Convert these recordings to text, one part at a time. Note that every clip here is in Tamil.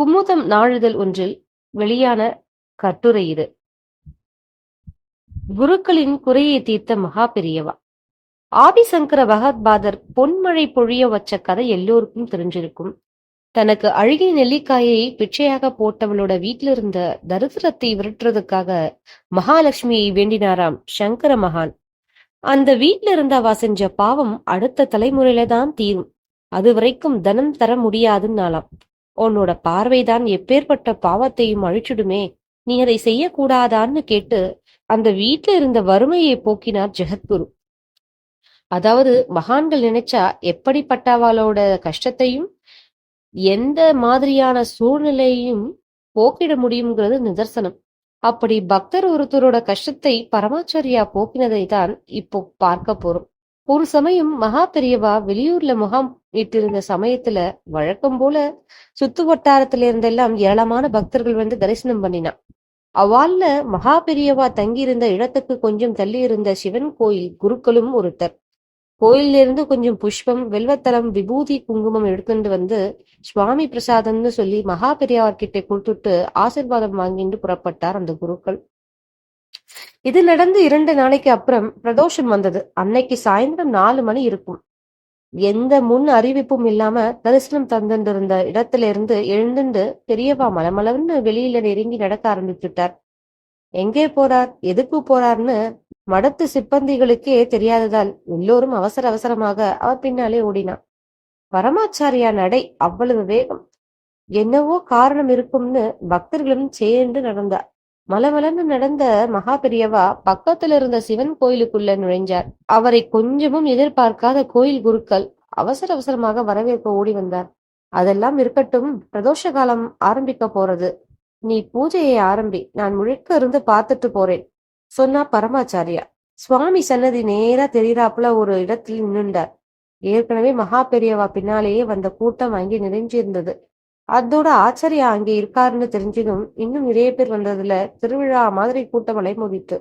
குமுதம் நாளிதழ் ஒன்றில் வெளியான கட்டுரை இது. குருக்களின் குறையை தீர்த்த மகா பெரியவா. ஆதிசங்கர பகத்பாதர் பொன்மழை பொழிய வச்ச கதை எல்லோருக்கும் தெரிஞ்சிருக்கும். தனக்கு அழுகிய நெல்லிக்காயை பிச்சையாக போட்டவளோட வீட்டில இருந்த தரித்திரத்தை விரட்டுறதுக்காக மகாலட்சுமியை வேண்டினாராம் சங்கர மகான். அந்த வீட்டில இருந்து அவ செஞ்ச பாவம் அடுத்த தலைமுறையில தான் தீரும். அது வரைக்கும் தனம் தர முடியாதுன்னாலாம் உன்னோட பார்வைதான் எப்பேற்பட்ட பாவத்தையும் அழிச்சிடுமே. நீ அதை செய்யக்கூடாதான்னு கேட்டு அந்த வீட்டுல இருந்த வறுமையை போக்கினார் ஜெகத்குரு. அதாவது மகான்கள் நினைச்சா எப்படிப்பட்டவாளோட கஷ்டத்தையும் எந்த மாதிரியான சூழ்நிலையும் போக்கிட முடியுங்கிறது நிதர்சனம். அப்படி பக்தர் ஒருத்தரோட கஷ்டத்தை பரமாச்சாரியா போக்கினதை தான் இப்போ பார்க்க போறோம். ஒரு சமயம் மகா பெரியவா வெளியூர்ல முகாம் இட்டிருந்த சமயத்துல வழக்கம் போல சுத்து வட்டாரத்துல இருந்தெல்லாம் ஏராளமான பக்தர்கள் வந்து தரிசனம் பண்ணினான். அவ்வாழ்ல மகா பெரியவா தங்கியிருந்த இடத்துக்கு கொஞ்சம் தள்ளி இருந்த சிவன் கோயில் குருக்களும் ஒருத்தர். கோயில்ல இருந்து கொஞ்சம் புஷ்பம் வெல்வத்தலம் விபூதி குங்குமம் எடுத்துட்டு வந்து சுவாமி பிரசாதம்னு சொல்லி மகா பெரியவார்கிட்ட கொடுத்துட்டு ஆசிர்வாதம் வாங்கிட்டு புறப்பட்டார் அந்த குருக்கள். இது நடந்து இரண்டு நாளைக்கு அப்புறம் பிரதோஷம் வந்தது. அன்னைக்கு சாயந்தரம் நாலு மணி இருக்கும். எந்த முன் அறிவிப்பும் இல்லாம தரிசனம் தந்துருந்த இருந்த இடத்துல இருந்து எழுந்துண்டு பெரியவா மலமளவுன்னு வெளியில நெருங்கி நடக்க ஆரம்பிச்சுட்டார் எங்கே போறார்? எதுக்கு போறார்னு மடத்து சிப்பந்திகளுக்கே தெரியாததால் எல்லோரும் அவசர அவசரமாக அவர் பின்னாலே ஓடினான் பரமாச்சாரியா நடை? அவ்வளவு வேகம். என்னவோ காரணம் இருக்கும்னு பக்தர்களும் சேர்ந்து நடந்தார். மலமலன்னு நடந்த மகா பெரியவா பக்கத்துல இருந்த சிவன் கோயிலுக்குள்ள நுழைஞ்சார். அவரை கொஞ்சமும் எதிர்பார்க்காத கோயில் குருக்கள் அவசர அவசரமாக வரவேற்க ஓடி வந்தார். அதெல்லாம் இருக்கட்டும் பிரதோஷ காலம் ஆரம்பிக்க போறது. நீ பூஜையை ஆரம்பி நான் முழுக்க இருந்து பார்த்துட்டு போறேன் சொன்னா பரமாச்சாரியா சுவாமி சன்னதி நேரா தெரியுறாப்புல ஒரு இடத்தில் நின்றுண்டார் ஏற்கனவே மகா பெரியவா பின்னாலேயே வந்த கூட்டம் அங்கே நிறைஞ்சிருந்தது. அதோட ஆச்சரியா அங்கே இருக்காருன்னு தெரிஞ்சதும் இன்னும் நிறைய பேர் வந்ததுல திருவிழா மாதிரி கூட்டம் அலைமோதிட்டு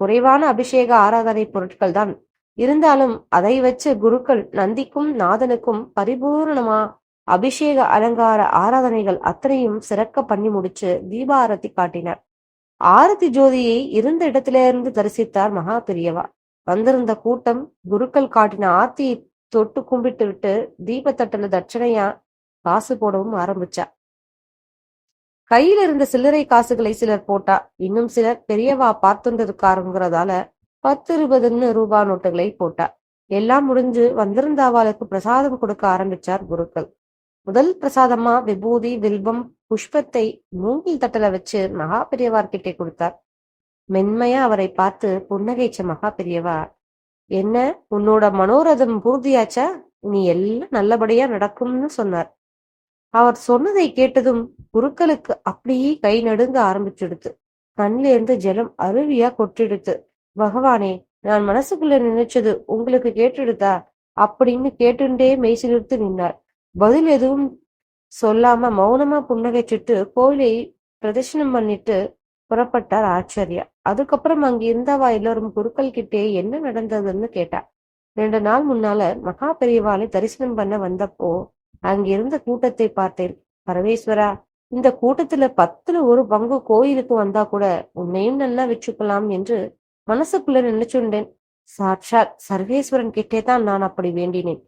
குறைவான அபிஷேக ஆராதனை பொருட்கள் தான். இருந்தாலும் அதை வச்சு குருக்கள் நந்திக்கும் நாதனுக்கும் பரிபூர்ணமா அபிஷேக அலங்கார ஆராதனைகள் அத்தனையும் சிறக்க பண்ணி முடிச்சு தீபாரதி காட்டினார். ஆரத்தி ஜோதியை இருந்த இடத்துல இருந்து தரிசித்தார் மகா பெரியவா. வந்திருந்த கூட்டம் குருக்கள் காட்டின ஆர்த்தியை தொட்டு கும்பிட்டு விட்டு தீபத்தட்டுல தட்சணையா காசு போடவும் ஆரம்பிச்சா. கையில இருந்த சில்லறை காசுகளை சிலர் போட்டா இன்னும் சிலர் பெரியவா பார்த்துருக்காருங்கிறதால பத்து இருபதுன்னு ரூபா நோட்டுகளை போட்டா. எல்லாம் முடிஞ்சு வந்திருந்தாவாளுக்கு பிரசாதம் கொடுக்க ஆரம்பிச்சார் குருக்கள். முதல் பிரசாதமா விபூதி வில்வம் புஷ்பத்தை மூங்கில் தட்டல வச்சு மகா பெரியவார்கிட்டே கொடுத்தார். மென்மையா அவரை பார்த்து புன்னகைச்ச மகா பெரியவா என்ன உன்னோட மனோரதம் பூர்த்தியாச்சா? நீ எல்லாம் நல்லபடியா நடக்கும்னு சொன்னார். அவர் சொன்னதை கேட்டதும் குருக்களுக்கு அப்படியே கை நடுங்க ஆரம்பிச்சுடுத்து. கண்ணிலிருந்து இருந்து ஜலம் அருவியா கொட்டிடுத்து. பகவானே நான் மனசுக்குள்ள நினைச்சது உங்களுக்கு கேட்டுடுதா? அப்படின்னு கேட்டுண்டே மெய்சிலிருத்து நின்னார். பதில் எதுவும் சொல்லாம மௌனமா புன்னகைச்சிட்டு கோயிலை பிரதர்ஷனம் பண்ணிட்டு புறப்பட்டார் ஆச்சரியா. அதுக்கப்புறம் அங்க இருந்தவா எல்லாரும் குருக்கள் கிட்டே என்ன நடந்ததுன்னு கேட்டா. ரெண்டு நாள் முன்னால மகா பெரியவாளை தரிசனம் பண்ண வந்தப்போ அங்கிருந்த கூட்டத்தை பார்த்தேன். பரமேஸ்வரா இந்த கூட்டத்துல பத்துல ஒரு பங்கு கோயிலுக்கு வந்தா கூட உன்னையும் நல்லா வச்சுக்கலாம் என்று மனசுக்குள்ள நினைச்சுண்டேன் சாட்சாத் சர்வேஸ்வரன் கிட்டே தான் நான் அப்படி வேண்டினேன்.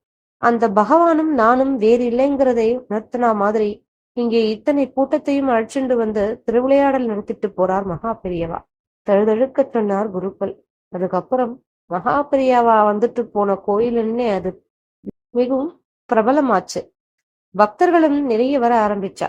அந்த பகவானும் நானும் வேறு இல்லைங்கிறதை உணர்த்தினா மாதிரி இங்கே இத்தனை கூட்டத்தையும் அழைச்சிண்டு வந்து திருவிளையாடல் நடத்திட்டு போறார் மகா பெரியவா. தழுதழுக்க சொன்னார் குருக்கள். அதுக்கப்புறம் மகா பெரியவா வந்துட்டு போன கோயிலுன்னே அது மிகவும் பிரபலமாச்சு. பக்தர்களும் நிறைய வர ஆரம்பிச்சா.